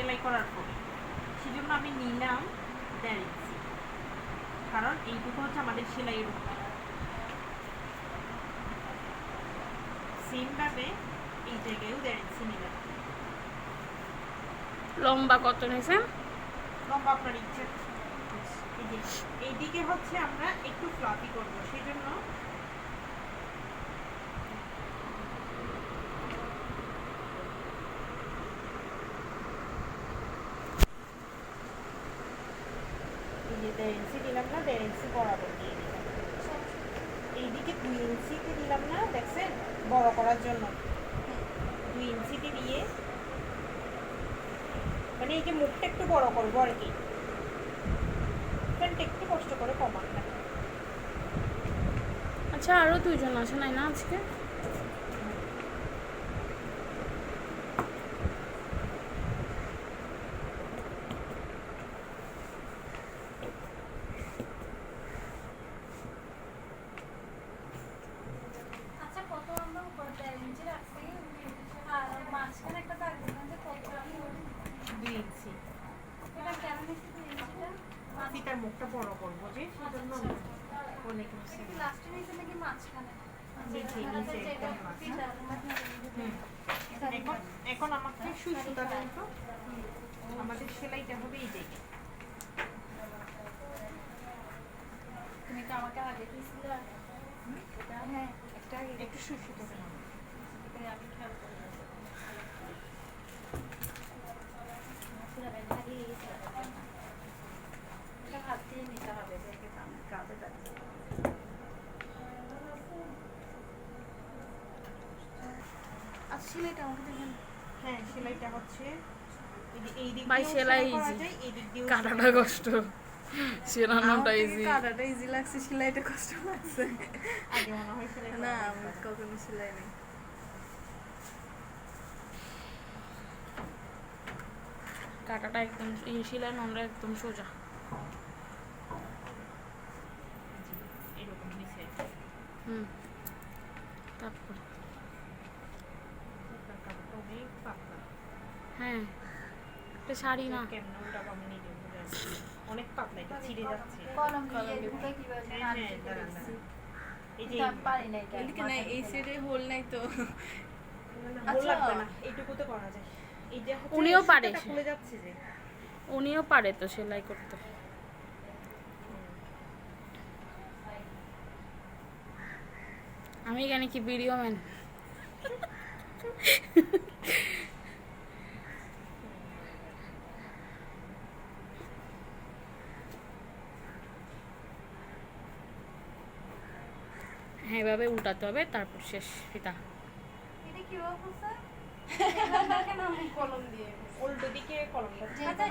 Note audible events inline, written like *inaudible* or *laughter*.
সেলাই করার পরে। সেজন্য আমি নিলাম দেড় ইঞ্চি। কারণ এইটুকু হচ্ছে আমাদের সেলাইয়ের উপর। সেমভাবে এই জায়গায়ও দেড় ইঞ্চি নিলাম। লম্বা কত নিয়েছে লম্বা আপনার ইচ্ছে। এইদিকে হচ্ছে আমরা একটু ফ্লাফি করব। সেই জন্য দিলাম না এইদিকে দিলাম। না বড় করার জন্য। দুই ইঞ্চিতে দিয়ে মানে এই যে মুখটা একটু বড় করব আর কি। একটু কষ্ট করে কমান আচ্ছা আরও দুইজন আসে নাই না আজকে আচ্ছা কত আমরা উপরে ইঞ্চি রাখছি আর মাঝখানে একটা দাগ দিলাম যে কত দুই ইঞ্চি ফিতার মুখটা বড় করব যে সেজন্য অনেক। এখন এখন আমাকে সুই সুতা তো আমাদের সেলাইটা হবে এই জায়গায় তুমি তো আমাকে আগে দিয়েছিলে। হ্যাঁ একটা একটু সুই সুতা আমি খেয়াল করি সিলাবেন আগে সিলাবেন এটা হাত দিয়ে নিতে হবে দেখে আমি কাজে যাচ্ছি আচ্ছা সেলাইটা আমাকে দেখেন। হ্যাঁ সেলাইটা হচ্ছে এই দিক ভাই, সেলাই সেলাই করা easy। যায়, এই দিক দিয়েও কাটাটা কষ্ট। সেরানোটা ইজি কাটাটা ইজি লাগছে সেলাইটা কষ্ট লাগছে। আগে মনে হয় সেলাই না আমি কখনো সেলাই নেই। কাটাটা একদম এই শিলাই নোংরা একদম সোজা। এরকম হুম। তারপর কাপড়টা অনেক পাতলা হ্যাঁ এটা শাড়ি না। অনেক পাতলা এটা ছিঁড়ে যাচ্ছে। কলম হ্যাঁ, হ্যাঁ। এই যে এদিকে না এই সাইডে হোল নাই তো। আচ্ছা। এইটুকুতে করা যায়। এই যে উনিও পারে। খুলে যাচ্ছে যে। উনিও পারে তো সেলাই করতে। আমি এখানে কি ভিডিও ম্যান। হ্যাঁ এভাবে উল্টাতে হবে তারপর শেষ ফিতা এটা *laughs* কলম দিয়ে উল্টো দিকে কলমটা। যেহেতু